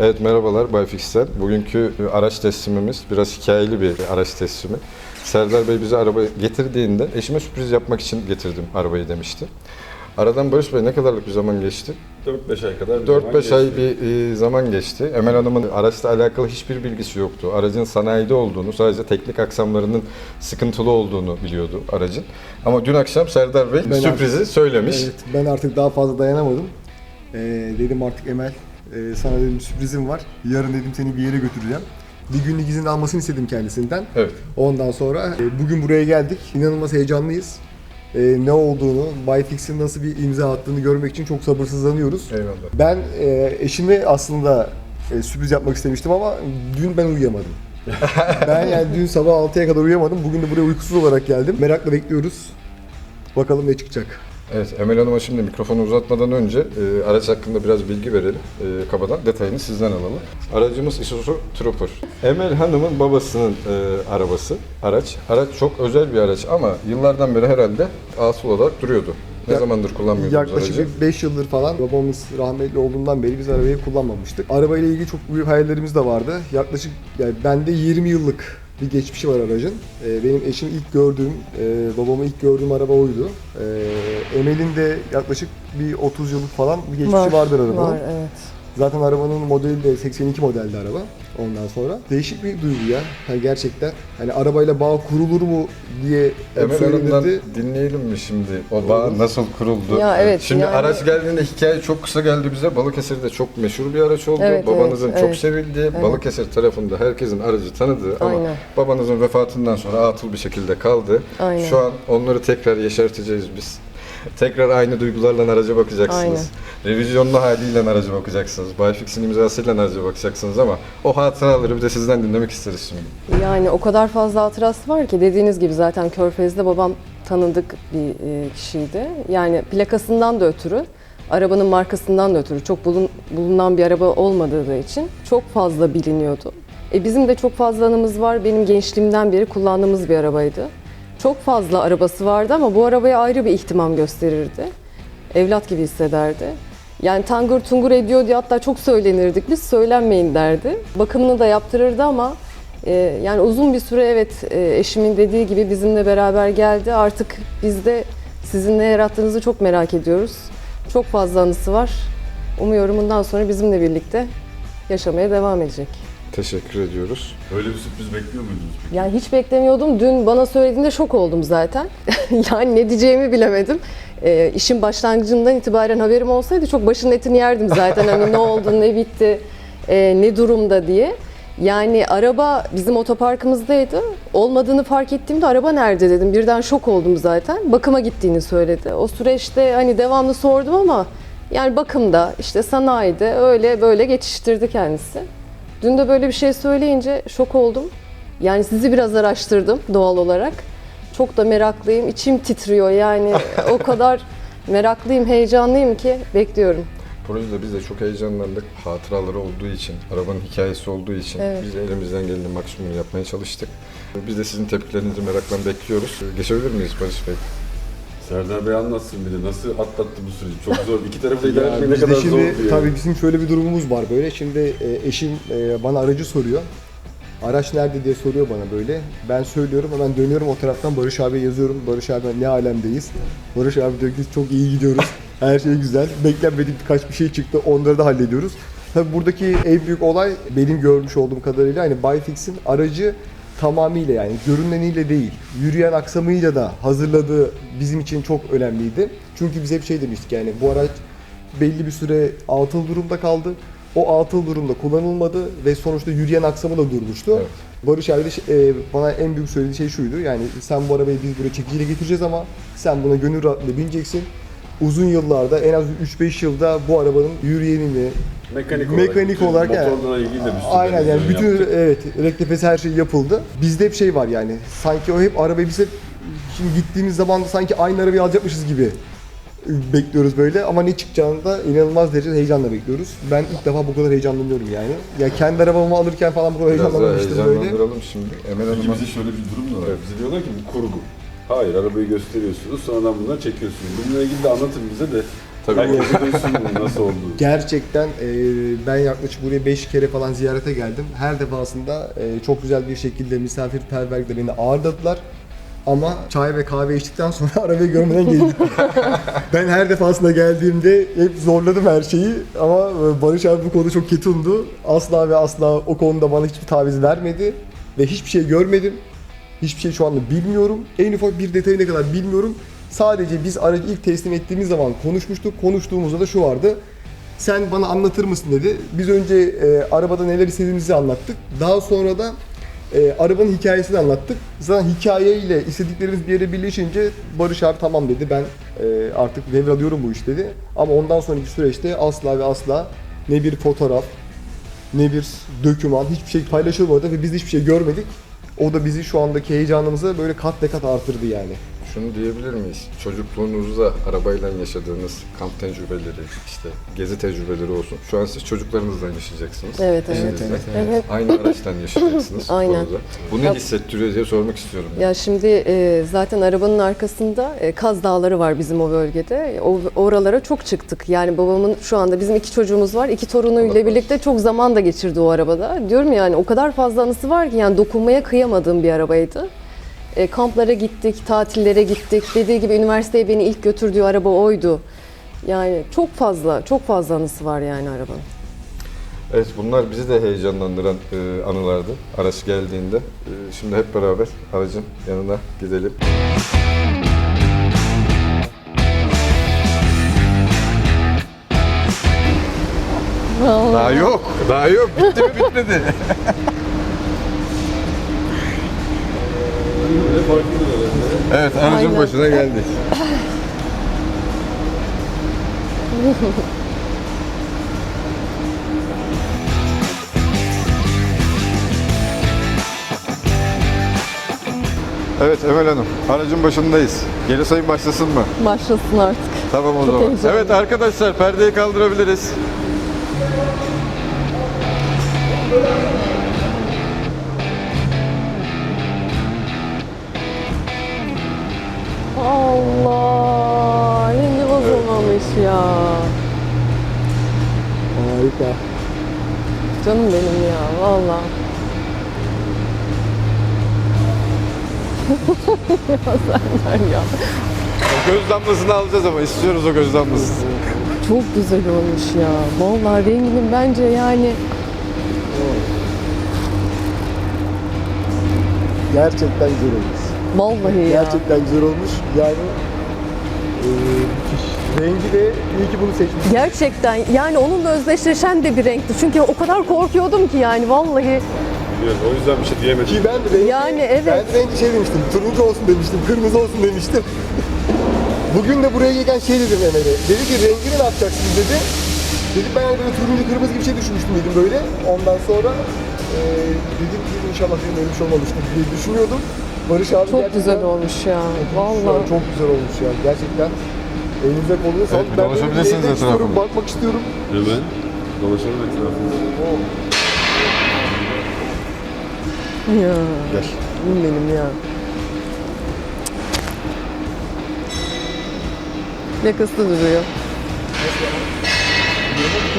Evet merhabalar Bay Fixel. Bugünkü araç teslimimiz biraz hikayeli bir araç teslimi. Serdar Bey bize araba getirdiğinde eşime sürpriz yapmak için getirdim arabayı demişti. Aradan Barış Bey ne kadarlık bir zaman geçti? 4-5 ay kadar bir zaman 4-5 ay geçti. bir e, zaman geçti. Emel Hanım'ın araçla alakalı hiçbir bilgisi yoktu. Aracın sanayide olduğunu, sadece teknik aksamlarının sıkıntılı olduğunu biliyordu aracın. Ama dün akşam Serdar Bey Ben sürprizi söylemiş. Evet, ben artık daha fazla dayanamadım. Ee, dedim artık Emel, e, sana dedim sürprizim var. Yarın dedim seni bir yere götüreceğim. Bir günlük izin almasını istedim kendisinden. Evet. Ondan sonra e, bugün buraya geldik. İnanılmaz heyecanlıyız. E, ne olduğunu, Byfix'in nasıl bir imza attığını görmek için çok sabırsızlanıyoruz. Eyvallah. Ben e, eşime aslında e, sürpriz yapmak istemiştim ama dün ben uyuyamadım. ben yani dün sabah 6'ya kadar uyuyamadım. Bugün de buraya uykusuz olarak geldim. Merakla bekliyoruz. Bakalım ne çıkacak. Evet, Emel Hanım'a şimdi mikrofonu uzatmadan önce e, araç hakkında biraz bilgi verelim. E, kabadan detayını sizden alalım. Aracımız Isuzu Trooper. Emel Hanım'ın babasının e, arabası, araç. Araç çok özel bir araç ama yıllardan beri herhalde asıl olarak duruyordu. Ne Ya- zamandır kullanmıyordunuz Yaklaşık aracı? bir 5 yıldır falan babamız rahmetli olduğundan beri biz arabayı kullanmamıştık. Arabayla ilgili çok büyük hayallerimiz de vardı. Yaklaşık yani bende 20 yıllık bir geçmişi var aracın. Ee, benim eşim ilk gördüğüm, e, babamı ilk gördüğüm araba oydu. Ee, Emel'in de yaklaşık bir 30 yıllık falan bir geçmişi vardır arabanın. Var evet. Zaten arabanın modeli de 82 modeldi araba ondan sonra. Değişik bir duygu ya. Hani gerçekten hani arabayla bağ kurulur mu diye Emel Hanım'dan dinleyelim mi şimdi? O bağ nasıl kuruldu? Ya evet, Şimdi yani- araç geldiğinde hikaye çok kısa geldi bize. Balıkesir'de çok meşhur bir araç oldu. Evet, Babanızın evet, çok evet. sevildiği, Balıkesir tarafında herkesin aracı tanıdığı ama Aynen. babanızın vefatından sonra atıl bir şekilde kaldı. Aynen. Şu an onları tekrar yeşerteceğiz biz. Tekrar aynı duygularla araca bakacaksınız. Revizyonlu haliyle araca bakacaksınız. Bayfix'in imzasıyla araca bakacaksınız ama o hatıraları bir de sizden dinlemek isteriz şimdi. Yani o kadar fazla hatırası var ki dediğiniz gibi zaten Körfez'de babam tanıdık bir e, kişiydi. Yani plakasından da ötürü, arabanın markasından da ötürü çok bulun, bulunan bir araba olmadığı için çok fazla biliniyordu. E bizim de çok fazla anımız var. Benim gençliğimden beri kullandığımız bir arabaydı. Çok fazla arabası vardı ama bu arabaya ayrı bir ihtimam gösterirdi. Evlat gibi hissederdi. Yani tangır tungur ediyor diye hatta çok söylenirdik. Biz söylenmeyin derdi. Bakımını da yaptırırdı ama e, yani uzun bir süre evet e, eşimin dediği gibi bizimle beraber geldi. Artık biz de sizin ne yarattığınızı çok merak ediyoruz. Çok fazla anısı var. Umuyorum bundan sonra bizimle birlikte yaşamaya devam edecek. Teşekkür ediyoruz. Öyle bir sürpriz bekliyor muydunuz peki? Yani hiç beklemiyordum. Dün bana söylediğinde şok oldum zaten. yani ne diyeceğimi bilemedim. Ee, işin başlangıcından itibaren haberim olsaydı çok başının etini yerdim zaten. Hani ne oldu, ne bitti, e, ne durumda diye. Yani araba bizim otoparkımızdaydı. Olmadığını fark ettiğimde araba nerede dedim. Birden şok oldum zaten. Bakıma gittiğini söyledi. O süreçte hani devamlı sordum ama yani bakımda, işte sanayide öyle böyle geçiştirdi kendisi. Dün de böyle bir şey söyleyince şok oldum. Yani sizi biraz araştırdım doğal olarak. Çok da meraklıyım. İçim titriyor yani. o kadar meraklıyım, heyecanlıyım ki bekliyorum. Projede biz de çok heyecanlandık. Hatıraları olduğu için, arabanın hikayesi olduğu için Evet. biz de elimizden gelenin maksimumunu yapmaya çalıştık. Biz de sizin tepkilerinizi merakla bekliyoruz. Geçebilir miyiz Barış Bey? Serdar Bey anlatsın bir de nasıl atlattı bu süreci? Çok zor. İki tarafı da idare etmek ne kadar şimdi, zor diye. Tabii bizim şöyle bir durumumuz var böyle. Şimdi e, eşim e, bana aracı soruyor. Araç nerede diye soruyor bana böyle. Ben söylüyorum hemen dönüyorum o taraftan Barış abi yazıyorum. Barış abi ne alemdeyiz. Barış abi diyor ki çok iyi gidiyoruz. Her şey güzel. Beklenmedik birkaç bir şey çıktı. Onları da hallediyoruz. Tabii buradaki en büyük olay benim görmüş olduğum kadarıyla hani Byfix'in aracı tamamıyla yani görüneniyle değil, yürüyen aksamıyla da hazırladığı bizim için çok önemliydi. Çünkü biz hep şey demiştik yani bu araç belli bir süre atıl durumda kaldı. O atıl durumda kullanılmadı ve sonuçta yürüyen aksamı da durmuştu. Evet. Barış de şey- e, bana en büyük söylediği şey şuydu. Yani sen bu arabayı biz buraya çekiciyle getireceğiz ama sen buna gönül rahatlığıyla bineceksin. Uzun yıllarda en az 3-5 yılda bu arabanın yürüyenini, Mekanik olarak, Mekanik olarak yani. motorla ilgili de bir sürü Aynen yani bütün yaptık. evet rektifesi her şey yapıldı. Bizde hep şey var yani sanki o hep arabayı biz hep şimdi gittiğimiz zaman da sanki aynı arabayı alacakmışız gibi bekliyoruz böyle ama ne çıkacağını da inanılmaz derecede heyecanla bekliyoruz. Ben ilk defa bu kadar heyecanlanıyorum yani. Ya kendi arabamı alırken falan bu kadar Biraz heyecanlanmamıştım böyle. heyecanlandıralım şimdi. Emel Hanım'a bize şöyle bir durum da var. Bize diyorlar ki bu kurgu. Hayır arabayı gösteriyorsunuz sonradan bunları çekiyorsunuz. Bununla ilgili de anlatın bize de Tabii bunu nasıl oldu. Gerçekten e, ben yaklaşık buraya 5 kere falan ziyarete geldim. Her defasında e, çok güzel bir şekilde misafirperverlikle beni ağırladılar. Ama çay ve kahve içtikten sonra arabayı görmeden geldik. ben her defasında geldiğimde hep zorladım her şeyi ama e, Barış abi bu konuda çok ketumdu. Asla ve asla o konuda bana hiçbir taviz vermedi ve hiçbir şey görmedim. Hiçbir şey şu anda bilmiyorum. En ufak bir detayına kadar bilmiyorum. Sadece biz aracı ilk teslim ettiğimiz zaman konuşmuştuk. Konuştuğumuzda da şu vardı. Sen bana anlatır mısın dedi. Biz önce e, arabada neler istediğimizi anlattık. Daha sonra da e, arabanın hikayesini anlattık. Zaten hikayeyle istediklerimiz bir yere birleşince Barış abi tamam dedi. Ben e, artık devralıyorum bu iş dedi. Ama ondan sonraki süreçte asla ve asla ne bir fotoğraf, ne bir döküman, hiçbir şey paylaşılmadı ve biz hiçbir şey görmedik. O da bizi şu andaki heyecanımızı böyle kat be kat artırdı yani. Şunu diyebilir miyiz? Çocukluğunuzda arabayla yaşadığınız kamp tecrübeleri, işte gezi tecrübeleri olsun. Şu an siz çocuklarınızla yaşayacaksınız. Evet, evet, Eşinizle. evet. Aynı araçtan yaşayacaksınız. Aynen. Bu ne hissettiriyor diye sormak istiyorum. Ya şimdi e, zaten arabanın arkasında e, Kaz Dağları var bizim o bölgede. O, oralara çok çıktık. Yani babamın şu anda bizim iki çocuğumuz var. İki torunuyla birlikte çok zaman da geçirdi o arabada. Diyorum yani o kadar fazla anısı var ki yani dokunmaya kıyamadığım bir arabaydı. E, kamplara gittik, tatillere gittik. Dediği gibi üniversiteye beni ilk götürdüğü araba oydu. Yani çok fazla, çok fazla anısı var yani arabanın. Evet bunlar bizi de heyecanlandıran e, anılardı. Araç geldiğinde. E, şimdi hep beraber aracın yanına gidelim. Daha yok. Daha yok. Bitti mi bitmedi. evet aracın Aynen. başına geldik. Evet Emel Hanım, aracın başındayız. Geri sayım başlasın mı? Başlasın artık. Tamam o Çok zaman. heyecanlı. Evet arkadaşlar perdeyi kaldırabiliriz. Allah! Rengi bozulmamış ya. Harika. Canım benim ya valla. ya Serdar ya. Göz damlasını alacağız ama istiyoruz o göz damlasını. Çok güzel olmuş ya. Vallahi renginin bence yani Gerçekten güzel olmuş. Vallahi ya. Gerçekten güzel olmuş. Yani e. Rengi de iyi ki bunu seçmiş. Gerçekten yani onunla özdeşleşen de bir renkti. Çünkü o kadar korkuyordum ki yani vallahi. Biliyorum, o yüzden bir şey diyemedim. Ki ben rengi, Yani evet. ben rengi şey demiştim, turuncu olsun demiştim, kırmızı olsun demiştim. Bugün de buraya gelirken şey dedim Emre'ye. Dedi ki rengini ne yapacaksınız dedi. Dedim ben böyle turuncu kırmızı gibi bir şey düşünmüştüm dedim böyle. Ondan sonra e, dedim ki inşallah dedim bir şey olmamıştır diye düşünüyordum. Barış abi Çok gerçekten- güzel olmuş ya. Vallahi. çok güzel olmuş ya gerçekten. Elinize kolunuza sağlık. bir ben böyle bir dolaşabilirsiniz istiyorum, bakmak istiyorum. Hemen dolaşalım etrafında. Ya. Gel. Benim ya. Yakası duruyor.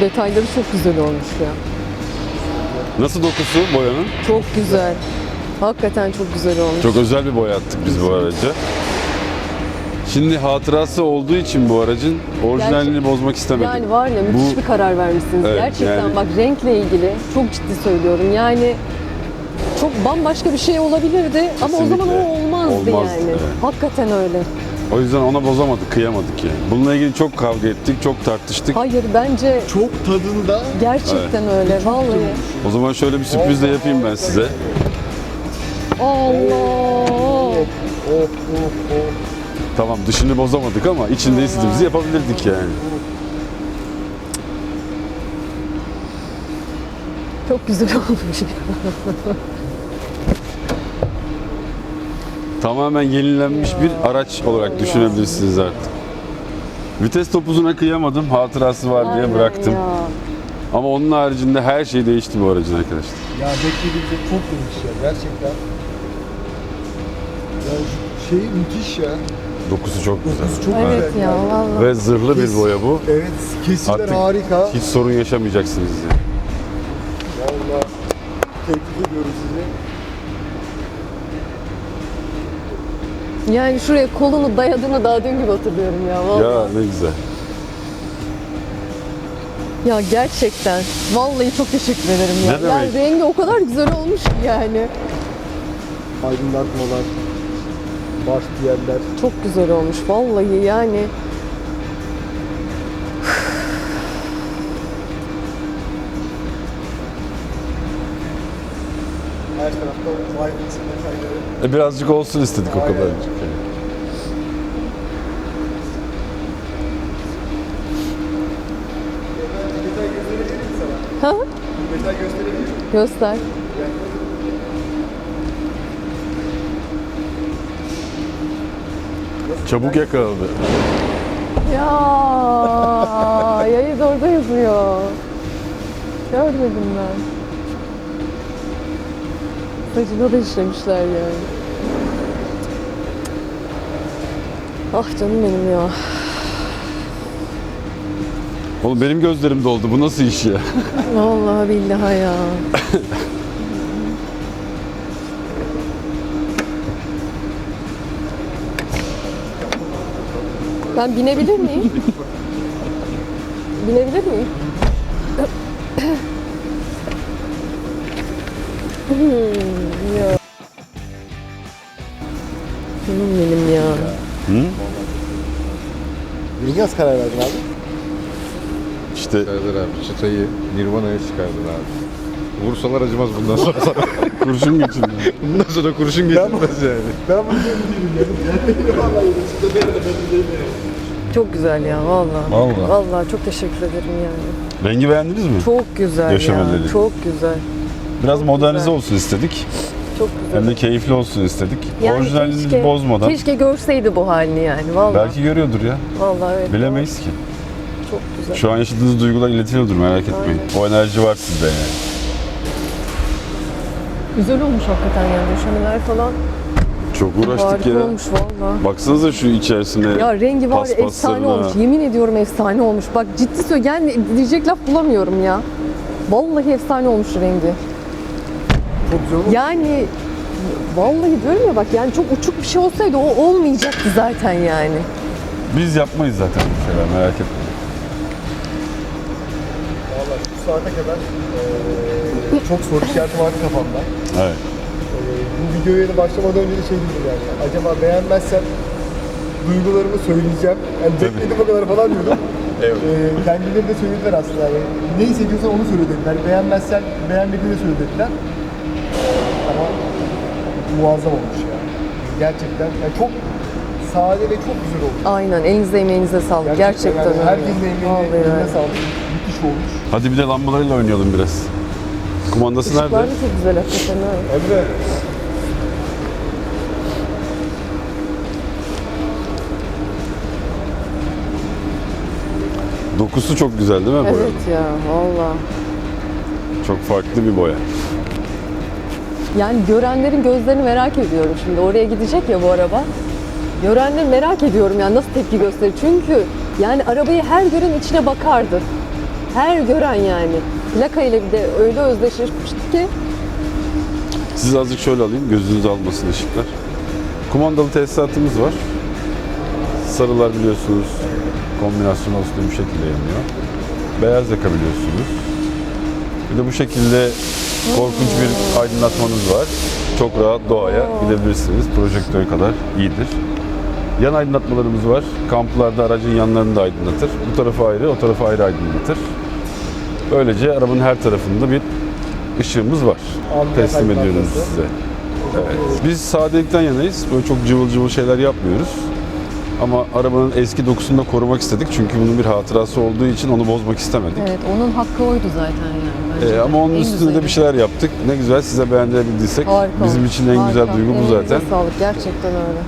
Detayları çok güzel olmuş ya. Nasıl dokusu boyanın? Çok güzel. Hakikaten çok güzel olmuş. Çok özel bir boya attık biz bu araca. Şimdi hatırası olduğu için bu aracın orijinalini Gerçek- bozmak istemedim. Yani var ya müthiş Bu- bir karar vermişsiniz. Evet, Gerçekten yani- bak renkle ilgili çok ciddi söylüyorum. Yani çok bambaşka bir şey olabilirdi ama o zaman o olmazdı, Olmazdı, yani. evet. Hakikaten öyle. O yüzden ona bozamadık, kıyamadık yani. Bununla ilgili çok kavga ettik, çok tartıştık. Hayır bence Çok tadında gerçekten öyle. Vallahi. O zaman şöyle bir sürpriz de yapayım ben size. Allah. Of of of. Tamam dışını bozamadık ama içinde istediğimizi yapabilirdik yani. Çok güzel olmuş. Tamamen yenilenmiş bir araç olarak düşünebilirsiniz artık. Vites topuzuna kıyamadım, hatırası var diye Aynen bıraktım. ya. Ama onun haricinde her şey değişti bu aracın arkadaşlar. Ya beklediğimizde çok demiş ya gerçekten. Şey müthiş ya. Dokusu çok güzel. Çok Evet güzel ya yani. vallahi. Ve zırhlı bir boya bu. Evet, kesitler Artık harika. hiç sorun yaşamayacaksınız yani. Vallahi tebrik ediyorum sizi. Yani şuraya kolunu dayadığını daha dün gibi hatırlıyorum ya vallahi. Ya ne güzel. Ya gerçekten. Vallahi çok teşekkür ederim ya. Ne Yani demek? rengi o kadar güzel olmuş ki yani. Aydınlatmalar, baş diyenler. Çok güzel olmuş vallahi yani. Her tarafta aydınlatma detayları. E, birazcık olsun istedik o Aynen. miyim sana? Ha? Detay gösterebilir miyim? Göster. Çabuk yakaladı. Ya yayı da orada yazıyor. Görmedim ben. Saçına da işlemişler yani. Ah canım benim ya. Oğlum benim gözlerim doldu. Bu nasıl iş ya? Vallahi billahi ya. Ben binebilir miyim? binebilir miyim? Hmm, ya. Canım benim ya. Niye nasıl karar verdin abi? İşte Serdar abi çıtayı Nirvana'ya çıkardın abi. Vursalar acımaz bundan sonra sana. kurşun geçirdi. bundan sonra kurşun geçirmez yani. Ben bunu değilim ya. Vallahi çıkta benim de yani. Çok güzel ya vallahi. Vallahi. Vallahi çok teşekkür ederim yani. Rengi beğendiniz mi? Çok güzel Yaşam ya. Çok güzel. Biraz modernize güzel. olsun istedik. Çok güzel. Hem de keyifli olsun istedik. Yani Orijinalini keşke- bozmadan. Keşke görseydi bu halini yani. Vallahi. Belki görüyordur ya. Vallahi evet. Bilemeyiz ki. Çok güzel. Şu an yaşadığınız duygular iletiliyordur merak etmeyin. O enerji var sizde yani. Güzel olmuş hakikaten yani. Döşemeler falan Çok uğraştık harika ya. olmuş vallahi. Baksanıza şu içerisine. Ya rengi var ya efsane paspaslarına. olmuş. Yemin ediyorum efsane olmuş. Bak ciddi söylüyorum. Yani diyecek laf bulamıyorum ya. Vallahi efsane olmuş rengi. Çok güzel olmuş. Yani vallahi diyorum ya bak yani çok uçuk bir şey olsaydı o olmayacaktı zaten yani. Biz yapmayız zaten bu şeyler merak etmeyin. Vallahi şu saate kadar eee, çok soru işareti vardı kafamda. Evet. Eee, bu videoya da başlamadan önce de şey dedim yani. Acaba beğenmezsem duygularımı söyleyeceğim. Yani bekledim o kadar falan diyordum. Evet. Eee kendileri de söylediler aslında. Yani ne hissediyorsan onu söyle dediler. Beğenmezsen beğenmediğini söyle dediler. Ama muazzam olmuş ya. Gerçekten yani çok sade ve çok güzel olmuş. Aynen elinize emeğinize sağlık. Gerçekten, yani öyle. Herkesin emeğine, öyle. sağlık. Müthiş olmuş. Hadi bir de lambalarıyla oynayalım biraz. Kumandası Işıklar nerede? da çok güzel hakikaten. ha. Emre. Dokusu çok güzel değil mi boyanın? Evet ya valla. Çok farklı bir boya. Yani görenlerin gözlerini merak ediyorum şimdi. Oraya gidecek ya bu araba. Görenleri merak ediyorum yani nasıl tepki gösterir. Çünkü yani arabayı her gören içine bakardı. Her gören yani. Plaka ile bir de öyle özdeşleşmişti ki. Siz azıcık şöyle alayım, gözünüzü almasın ışıklar. Kumandalı tesisatımız var. Sarılar biliyorsunuz kombinasyon olsun bu şekilde yanıyor. Beyaz yakabiliyorsunuz. Bir de bu şekilde korkunç bir aydınlatmanız var. Çok rahat doğaya gidebilirsiniz. Projektör kadar iyidir. Yan aydınlatmalarımız var. Kamplarda aracın yanlarını da aydınlatır. Bu tarafı ayrı, o tarafı ayrı aydınlatır. Böylece arabanın her tarafında bir ışığımız var. Ambiyans Teslim ediyoruz size. Evet. Biz sadelikten yanayız. Böyle çok cıvıl cıvıl şeyler yapmıyoruz. Ama arabanın eski dokusunu da korumak istedik. Çünkü bunun bir hatırası olduğu için onu bozmak istemedik. Evet onun hakkı oydu zaten yani. Ee, ama onun üstünde de bir şeyler yaptık. Ne güzel size beğendirebildiysek. Harika Bizim olmuş. için en güzel Harika. duygu bu Emeğinize zaten. sağlık gerçekten öyle.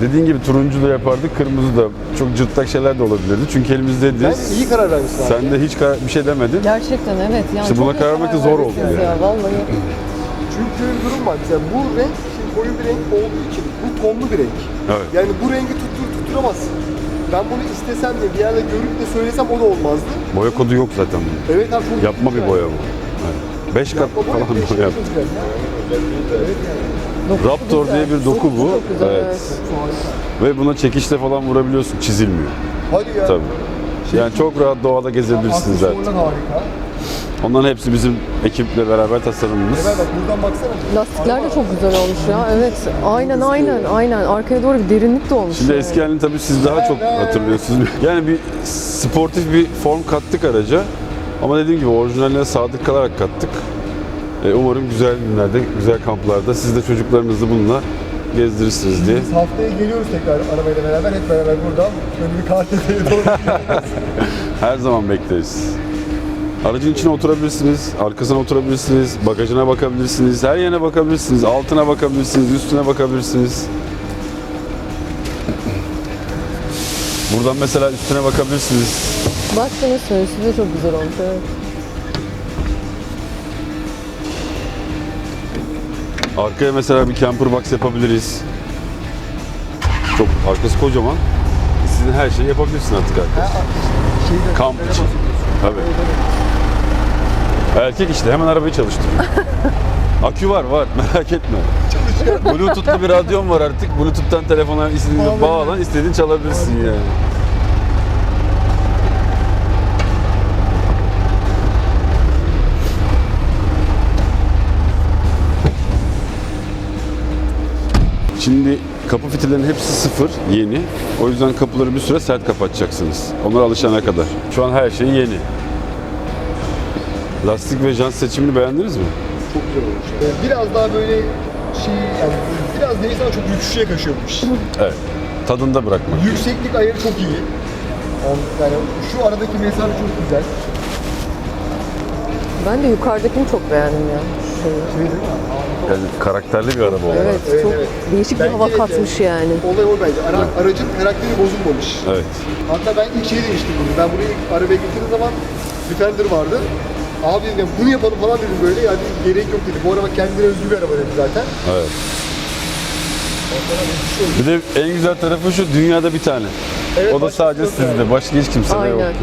Dediğin gibi turuncu da yapardık, kırmızı da. Çok cırtlak şeyler de olabilirdi. Çünkü elimizdeydi. Sen iyi karar vermişsin abi. Sen de hiç kar- bir şey demedin. Gerçekten evet. Yani İşte çok buna iyi karar vermek de zor oldu verdiniz yani. Ya, vallahi. Çünkü bir durum var. Mesela bu renk şimdi koyu bir renk olduğu için bu tonlu bir renk. Evet. Yani bu rengi tuttur tutturamazsın. Ben bunu istesem de bir yerde görüp de söylesem o da olmazdı. Boya kodu yok zaten bunun. Evet abi çok Yapma bir boya bu. 5 kat falan boya, boya. çok güzel ya. Dokusu Raptor diye bir doku bu. Evet. Ve buna çekişle falan vurabiliyorsun. Çizilmiyor. Hadi ya. Tabii. Yani çok rahat doğada gezebilirsiniz zaten. harika. Onların hepsi bizim ekiple beraber tasarımımız. Evet bak buradan baksana. Lastikler de çok güzel olmuş ya. Evet. Aynen aynen aynen. Arkaya doğru bir derinlik de olmuş. Şimdi yani. eski halini tabii siz daha çok hatırlıyorsunuz. Yani bir sportif bir form kattık araca. Ama dediğim gibi orijinaline sadık kalarak kattık. E, umarım güzel günlerde, güzel kamplarda siz de çocuklarınızı bununla gezdirirsiniz diye. Biz haftaya geliyoruz tekrar arabayla beraber hep beraber buradan bir KTT'ye doğru. Her zaman bekleriz. Aracın içine oturabilirsiniz, arkasına oturabilirsiniz, bagajına bakabilirsiniz, her yerine bakabilirsiniz, altına bakabilirsiniz, üstüne bakabilirsiniz. Buradan mesela üstüne bakabilirsiniz. Baktınız üstü de çok güzel olmuş. Evet. Arkaya mesela bir camper box yapabiliriz. Çok arkası kocaman. Sizin her şeyi yapabilirsin artık arkadaş. Şeyde, Kamp için. Tabii. Erkek işte hemen arabayı çalıştırıyor. Akü var var merak etme. Bluetooth'lu bir radyon var artık. Bluetooth'tan telefona istediğin bağlan, istediğin çalabilirsin yani. Şimdi kapı fitillerinin hepsi sıfır, yeni. O yüzden kapıları bir süre sert kapatacaksınız. Onlara alışana kadar. Şu an her şey yeni. Lastik ve jant seçimini beğendiniz mi? Çok güzel olmuş. Ee, Biraz daha böyle şey yani biraz neyse ama çok yüküşe kaçıyormuş. Evet. Tadında bırakmak. Yükseklik ayarı çok iyi. Yani şu aradaki mesafe çok güzel. Ben de yukarıdakini çok beğendim ya. Yani karakterli bir araba oldu. Evet, Evet, çok evet. değişik bir hava katmış yani. Olay o bence. Ara- aracın karakteri bozulmamış. Evet. Hatta ben ilk şey demiştim bunu. Ben burayı ilk arabaya getirdiğim zaman Defender vardı. Abi dedim bunu yapalım falan dedim böyle. Yani gerek yok dedi. Bu araba kendine özgü bir araba dedi zaten. Evet. Bir de en güzel tarafı şu dünyada bir tane. Evet, o da sadece sizde. yani. Başka hiç kimsede yok. Aynen. yani.